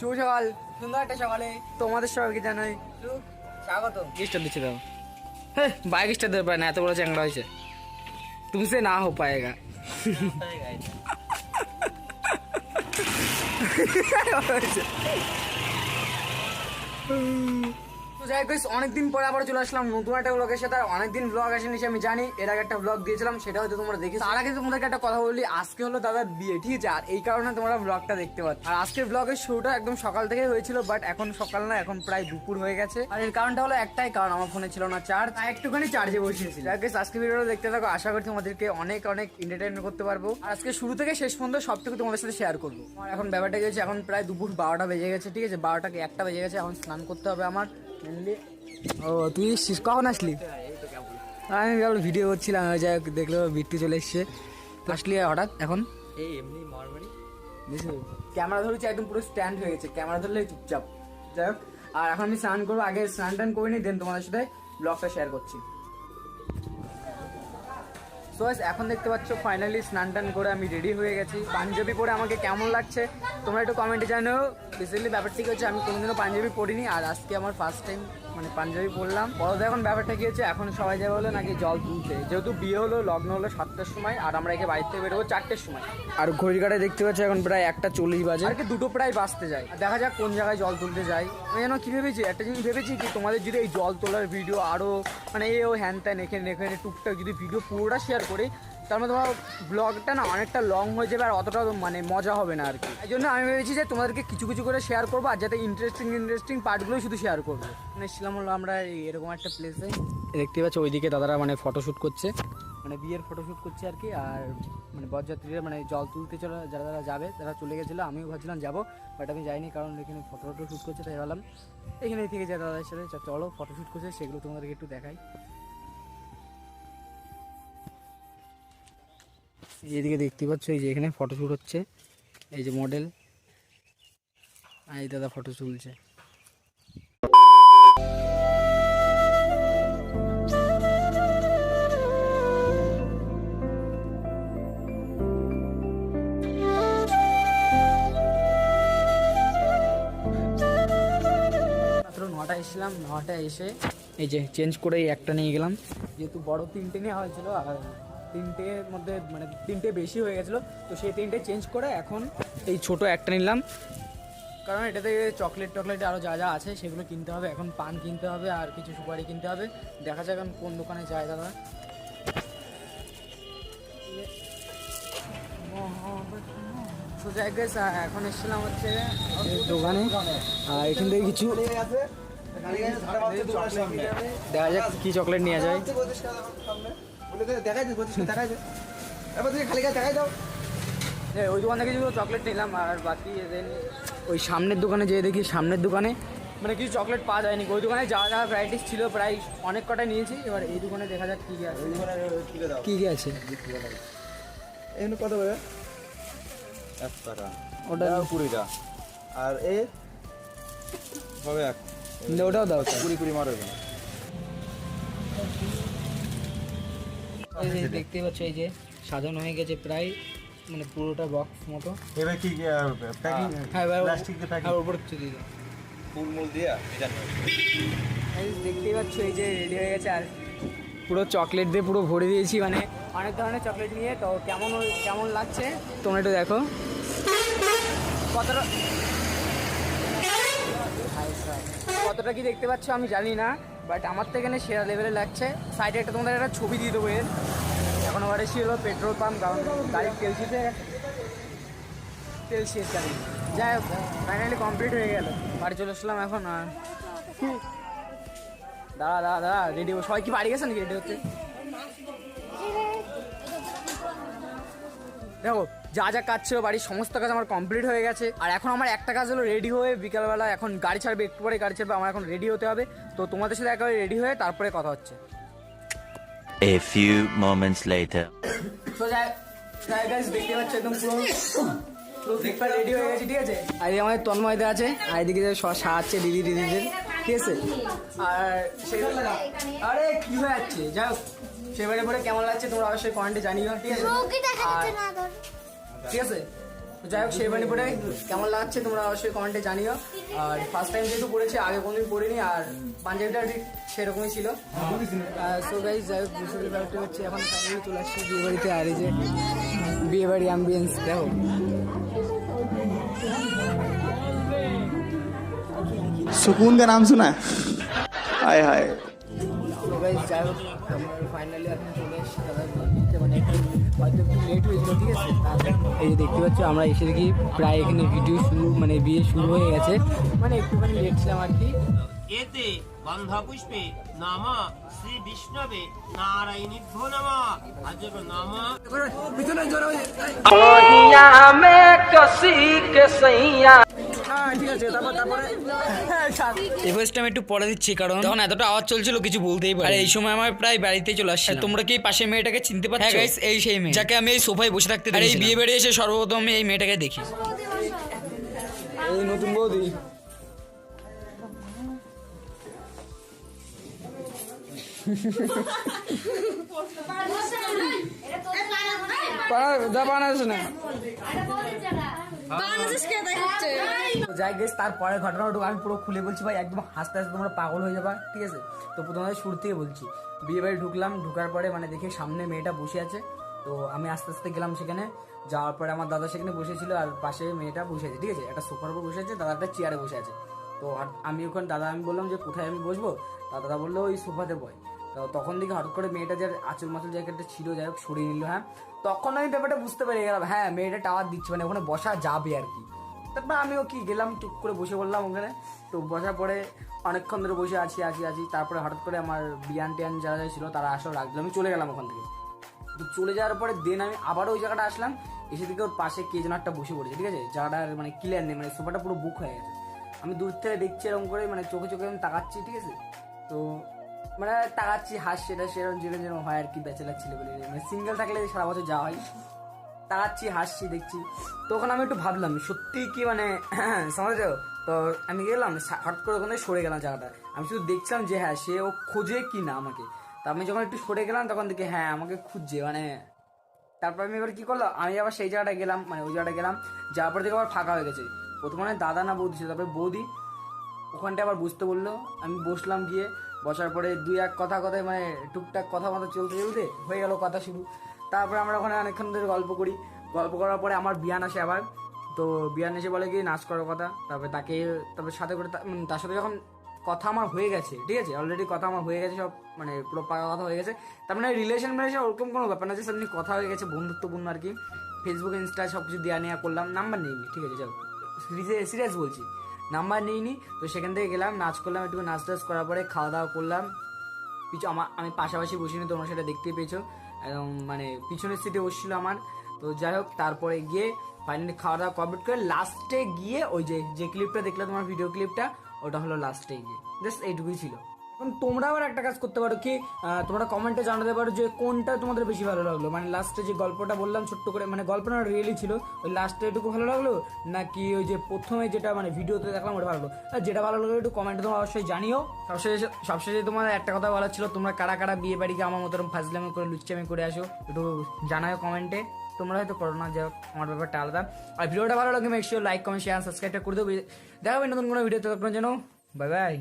শুভ সকাল সুন্দর একটা সকালে। তোমাদের সবাইকে জানাই। স্বাগত স্টার দিচ্ছে দাও হ্যাঁ বাইক স্টার দেবে না এত বড় চ্যাংড়া হয়েছে। তুমি সে না হো পায়েগা হয়েছে। তো যাই হোক অনেকদিন পরে আবার চলে আসলাম নতুন একটা ব্লগের সাথে। আর অনেকদিন ব্লগ আসেনি, সে আমি জানি, এর আগে একটা ব্লগ দিয়েছিলাম, সেটা হয়তো তোমরা দেখেছ। তার আগে তোমাদেরকে একটা কথা বলি, আজকে হলো দাদার বিয়ে, ঠিক আছে? আর এই কারণে তোমরা ব্লগটা দেখতে পাচ্ছ। আর আজকের ব্লগের শুরুটা একদম সকাল থেকে হয়েছিল বাট এখন সকাল না, এখন প্রায় দুপুর হয়ে গেছে। আর এর কারণটা হলো একটাই কারণ, আমার ফোনে ছিল না চার্জ তাই একটুখানি চার্জে বসিয়েছি যাই হোক আজকে ভিডিওটা দেখতে থাকো, আশা করি তোমাদেরকে অনেক অনেক এন্টারটেনমেন্ট করতে পারব। আর আজকে শুরু থেকে শেষ পর্যন্ত সবটুকু তোমাদের সাথে শেয়ার করব। এখন ব্যাপারটা গেছে এখন প্রায় দুপুর বারোটা বেজে গেছে, ঠিক আছে? বারোটাকে একটা বেজে গেছে, এখন স্নান করতে হবে আমার। ও তুই কখন আসলি? আমি আবার ভিডিও করছিলাম ওই যাই দেখল বিট্টু চলে এসছে। আসলি হঠাৎ এখন? এই এমনি ক্যামেরা ধরেছি একদম পুরো স্ট্যান্ড হয়ে গেছে। ক্যামেরা ধরলে চুপচাপ। যাই হোক আর এখন আমি স্নান করব। আগে স্নান টান করে নিই দেন তোমাদের সাথে ব্লগটা শেয়ার করছি। সো এখন দেখতে পাচ্ছ ফাইনালি স্নান টান করে আমি রেডি হয়ে গেছি। পাঞ্জাবি পরে আমাকে কেমন লাগছে, তোমরা একটু কমেন্টে জানো বেসিক্যালি ব্যাপারটি হচ্ছে, আমি কোনোদিনও পাঞ্জাবি পরিনি, আর আজকে আমার ফার্স্ট টাইম মানে পাঞ্জাবি পরলাম। পরে এখন ব্যাপারটা কি হচ্ছে এখন সবাই যাবে হলো নাকি জল তুলতে যেহেতু বিয়ে হলো লগ্ন হলো সাতটার সময় আর আমরা একে বাড়িতে বেরোবো চারটের সময়। আর ঘড়ি কাটে দেখতে পাচ্ছি এখন প্রায় একটা চল্লিশ বাজে। আর কি দুটো প্রায় বাঁচতে যায়। দেখা যাক কোন জায়গায় জল তুলতে যাই আমি যেন কি ভেবেছি একটা জিনিস ভেবেছি কি তোমাদের যদি এই জল তোলার ভিডিও আরও মানে এ ও হ্যান ত্যান এখানে এখানে টুকটাক যদি ভিডিও পুরোটা শেয়ার করি তার মধ্যে তোমার ব্লগটা না অনেকটা লং হয়ে যাবে আর অতটা মানে মজা হবে না আর কি। এই জন্য আমি ভেবেছি যে তোমাদেরকে কিছু কিছু করে শেয়ার করব আর যাতে ইন্টারেস্টিং ইন্টারেস্টিং পার্টগুলো শুধু শেয়ার করব। মানে ছিলাম হলো আমরা এরকম একটা প্লেসে দেখতে পাচ্ছ ওইদিকে দাদারা মানে ফটোশ্যুট করছে। মানে বিয়ের ফটোশ্যুট করছে আর কি। আর মানে বরযাত্রীরা মানে জল তুলতে চলে, যারা যারা যাবে, তারা চলে গেছিল। আমিও ভাবছিলাম যাব বাট আমি যাইনি কারণ এখানে ফটো ফটো শ্যুট করছে, তাই ভাবলাম এখানে থেকে যায় দাদার সাথে। চলো ফটোশ্যুট করছে, সেগুলো তোমাদেরকে একটু দেখাই। এইদিকে দেখতে পাচ্ছ, এই যে এখানে ফটোশ্যুট হচ্ছে। এই যে মডেল এই দাদা ফটো তুলছে। এসেছিলাম, নটা এসে এই যে চেঞ্জ করে একটা নিয়ে গেলাম। যেহেতু বড় তিনটে নেওয়া হয়েছিল, আর তিনটের মধ্যে মানে তিনটে বেশি হয়ে গেছিল তো সেই তিনটে চেঞ্জ করে এখন এই ছোট একটা নিলাম। কারণ এটাতে চকলেট টকলেট আরও যা যা আছে সেগুলো কিনতে হবে। এখন পান কিনতে হবে আর কিছু সুপারি কিনতে হবে। দেখা যাক এখন কোন দোকানে যায় দাদা। এখন এসেছিলাম হচ্ছে দোকানে। আর এখান থেকে কিছু দেখা যাক কি চকলেট নিয়ে যায়। এই, ওই দোকান থেকে কিছু চকলেট নিলাম আর বাকি ওই সামনের দোকানে যেয়ে দেখি সামনের দোকানে মানে কিছু চকলেট পাওয়া যায়নি। ওই দোকানে যা যা ভ্যারাইটিস ছিল প্রায় অনেক কটা নিয়েছি। এবার এই দোকানে দেখা যাক কি কি আছে। কি কি আছে? এখানে কত করে? এক টাকা। ওটা কুড়িটা আর এ হবে এক। ওটাও দাও কুড়ি কুড়ি মারো এই যে দেখতেই পাচ্ছ এই যে সাজানো হয়ে গেছে প্রায় মানে পুরোটা বক্স মতো। এবার কি প্যাকিং হ্যাঁ এবার প্লাস্টিক দিয়ে প্যাকিং উপর কিছু দিয়ে ফুল মুল দিয়া এই দেখতেই পাচ্ছ এই যে রেডি হয়ে গেছে আর পুরো চকলেট দিয়ে পুরো ভরে দিয়েছি মানে অনেক ধরনের চকলেট নিয়ে তো কেমন কেমন লাগছে? তোমরা একটু দেখো। কতটা। কতটা কি দেখতে পাচ্ছ আমি জানি না। বাট আমার তো এখানে সেরা লেভেলে লাগছে। সাইডে একটা তোমাদের একটা ছবি দিয়ে দেবো এর। এখন আবার এসে হলো পেট্রোল পাম্প কারণ গাড়ির তেল শেষ তেল শেষ গাড়ি যাই হোক ফাইনালি কমপ্লিট হয়ে গেল। বাড়ি চলে আসলাম এখন আর। দাঁড়া দাঁড়া দাঁড়া রেডি সবাই কি বাড়ি গেছে নাকি রেডি হচ্ছে দেখো, যা যা কাজ ছিল বাড়ির সমস্ত কাজ আমার কমপ্লিট হয়ে গেছে। আর এখন আমার একটা কাজ হলো রেডি হয়ে বিকালবেলা এখন গাড়ি ছাড়বে, একটু পরে গাড়ি ছাড়বে, আমার এখন রেডি হতে হবে। তো তোমাদের সাথে একেবারে রেডি হয়ে তারপরে কথা হচ্ছে। A few moments later. যাই গাইস দেখতে পাচ্ছ একদম পুরো রেডি হয়ে গেছে ঠিক আছে? আর এদিকে আমাদের তন্ময়দা আছে আর এদিকে সাহায্যে দিদি দিদিদের ঠিক আছে? আর সেই আরে কি হয়ে যাচ্ছে? যাই হোক সেবারে পরে কেমন লাগছে তোমরা অবশ্যই কমেন্টে জানিও ঠিক আছে? ঠিক আছে? যাই হোক শেরবানি পরে কেমন লাগছে তোমরা অবশ্যই কমেন্টে জানিও আর ফার্স্ট টাইম যেহেতু পড়েছি আগে কোনোদিন পড়িনি আর পাঞ্জাবিটা ঠিক সেরকমই ছিল সো গাইজ যাই হোক বুঝতে ব্যাপারটা হচ্ছে এখন ফাইনালি চলে আসছি বিয়ে বাড়িতে আর এই যে বিয়ে বাড়ি অ্যাম্বিয়েন্স দেখো सुकून का नाम सुना है हाय हाय তো হয়তো একটু লেট হয়েছিল ঠিক আছে এই যে দেখতে পাচ্ছ আমরা এসে দেখি প্রায় এখানে ভিডিও শুরু মানে বিয়ে শুরু হয়ে গেছে। মানে একটুখানি লেট ছিলাম আর কি। এতে গন্ধাপুষ্পে নাম শ্রী বিষ্ণবে নারায়ণীভ্যো নম আজ নাম। পিছনে জোরে হয়ে হ্যাঁ ঠিক আছে তারপর এই ভয়েসটা আমি একটু পরে দিচ্ছি কারণ তখন এতটা আওয়াজ চলছিল কিছু বলতেই পারি এই সময় আমার প্রায় বাড়িতে চলে আসছে তোমরা কি পাশে মেয়েটাকে চিনতে পারছ হ্যাঁ এই সেই মেয়ে। যাকে আমি এই সোফায় বসে থাকতে আর এই বিয়ে বাড়ি এসে সর্বপ্রথম আমি এই মেয়েটাকে দেখি। এই নতুন বৌদি। যা বানাস না। যাই গেছ তারপরে ঘটনাটা আমি পুরো খুলে বলছি ভাই, একদম হাসতে হাসতে তোমরা পাগল হয়ে যাবা, ঠিক আছে? তো প্রথমে শুরু থেকে বলছি, বিয়ে বাড়ি ঢুকলাম, ঢুকার পরে মানে দেখি সামনে মেয়েটা বসে আছে। তো আমি আস্তে আস্তে গেলাম সেখানে, যাওয়ার পরে আমার দাদা সেখানে বসেছিল আর পাশে মেয়েটা বসে আছে, ঠিক আছে? একটা সোফার উপর বসে আছে, দাদা একটা চেয়ারে বসে আছে। তো আমি ওখানে, দাদা আমি বললাম যে, কোথায় আমি বসবো? দাদা বলল, ওই সোফাতে বয়। তো তখন দেখি হঠাৎ করে মেয়েটা যে আঁচল মাচল জায়গাটা ছিল, যাই হোক, সরিয়ে নিল হ্যাঁ। তখন আমি ব্যাপারটা বুঝতে পেরে গেলাম হ্যাঁ মেয়েটা টাওয়ার দিচ্ছে মানে ওখানে বসা যাবে আর কি। তারপর আমিও কি গেলাম, টুক করে বসে বললাম ওখানে। তো বসার পরে অনেকক্ষণ ধরে বসে আছি আছি আছি। তারপরে হঠাৎ করে আমার বিয়ান টিয়ান যারা যারা ছিল, তারা আসলে রাখল আমি চলে গেলাম ওখান থেকে। তো চলে যাওয়ার পরে দেন আমি আবারও ওই জায়গাটা আসলাম, এসে দিকে ওর পাশে কে যেন একটা বসে পড়েছে, ঠিক আছে? জায়গাটার মানে ক্লিয়ার নেই মানে সোফাটা পুরো বুক হয়ে গেছে। আমি দূর থেকে দেখছি এরকম করে মানে চোখে চোখে আমি তাকাচ্ছি, ঠিক আছে? তো মানে তাকাচ্ছি হাসি সেটা সেরকম যেরকম যেরকম হয় আর কি, ব্যাচেলার ছিল বলে। মানে সিঙ্গেল থাকলে সারা বছর যাওয়া হয়। তাকাচ্ছি, হাসছি, দেখছি। তখন আমি একটু ভাবলাম সত্যি কি মানে সমাজে তো আমি গেলাম হঠাৎ করে ওখানে সরে গেলাম জায়গাটা। আমি শুধু দেখছিলাম যে হ্যাঁ সে ও খোঁজে কি না আমাকে। তা আমি যখন একটু সরে গেলাম, তখন দেখি হ্যাঁ আমাকে খুঁজছে মানে তারপর আমি এবার কি করলাম, আমি আবার সেই জায়গাটা গেলাম মানে ওই জায়গাটা গেলাম, যাওয়ার পর থেকে আবার ফাঁকা হয়ে গেছে। প্রথমে দাদা না বৌদি ছিল, তারপরে বৌদি। ওখানটা আবার বুঝতে বলল, আমি বসলাম গিয়ে বসার পরে দুই এক কথা কথায় মানে টুকটাক কথা মতো চলতে চলতে হয়ে গেল কথা শুরু। তারপরে আমরা ওখানে অনেকক্ষণ ধরে গল্প করি। গল্প করার পরে আমার বিয়ান আসে আবার। তো বিয়ান এসে বলে কি, নাচ করার কথা। তারপরে তাকে, তারপরে সাথে করে তার সাথে যখন কথা আমার হয়ে গেছে, ঠিক আছে? অলরেডি কথা আমার হয়ে গেছে, সব মানে পুরো পাকা কথা হয়ে গেছে। তার মানে রিলেশন মিলেশন ওরকম কোনো ব্যাপার না যে এমনি কথা হয়ে গেছে, বন্ধুত্বপূর্ণ আর কি। ফেসবুক ইনস্টা সব কিছু দেওয়া নেওয়া করলাম নাম্বার নেইনি ঠিক আছে যাও সিরিয়াস বলছি। নাম্বার নিইনি, তো সেখান থেকে গেলাম, নাচ করলাম একটু নাচ টাচ করার পরে খাওয়া দাওয়া করলাম। পিছু, আমার, আমি পাশাপাশি বসিনি, তোমরা সেটা দেখতে পেয়েছ। এবং মানে পিছনের সিটে বসছিল আমার। তো যাই হোক, তারপরে গিয়ে ফাইনালি খাওয়া দাওয়া কমপ্লিট করে লাস্টে গিয়ে ওই যে যে ক্লিপটা দেখলাম তোমার ভিডিও ক্লিপটা ওটা হলো লাস্টে গিয়ে। জাস্ট এইটুকুই ছিল। এখন তোমরা আবার একটা কাজ করতে পারো কি তোমরা কমেন্টে জানাতে পারো যে কোনটা তোমাদের বেশি ভালো লাগল। মানে লাস্টে যে গল্পটা বললাম ছোট্ট করে মানে গল্পটা রিয়েলি ছিল, ওই লাস্টে এটুকু ভালো লাগল? নাকি ওই যে প্রথমে যেটা মানে ভিডিওতে দেখলাম ওটা ভালো লাগল? আর যেটা ভালো লাগল একটু কমেন্টে তোমরা অবশ্যই জানিও। সবশেষে সবশেষে তোমার একটা কথা বলার ছিল, তোমরা কারা কারা বিয়ে বাড়িকে আমার মতো ফাজলামি করে, লুচ্চামি করে আসো, একটু জানাও কমেন্টে তোমরা হয়তো করো না, যাই হোক, আমার ব্যাপারটা আলাদা। আর ভিডিওটা ভালো লাগে make sure like comment share সাবস্ক্রাইবটা করে দেবো দেখাবে নতুন কোনো ভিডিও ততক্ষণ যেন বাই বাই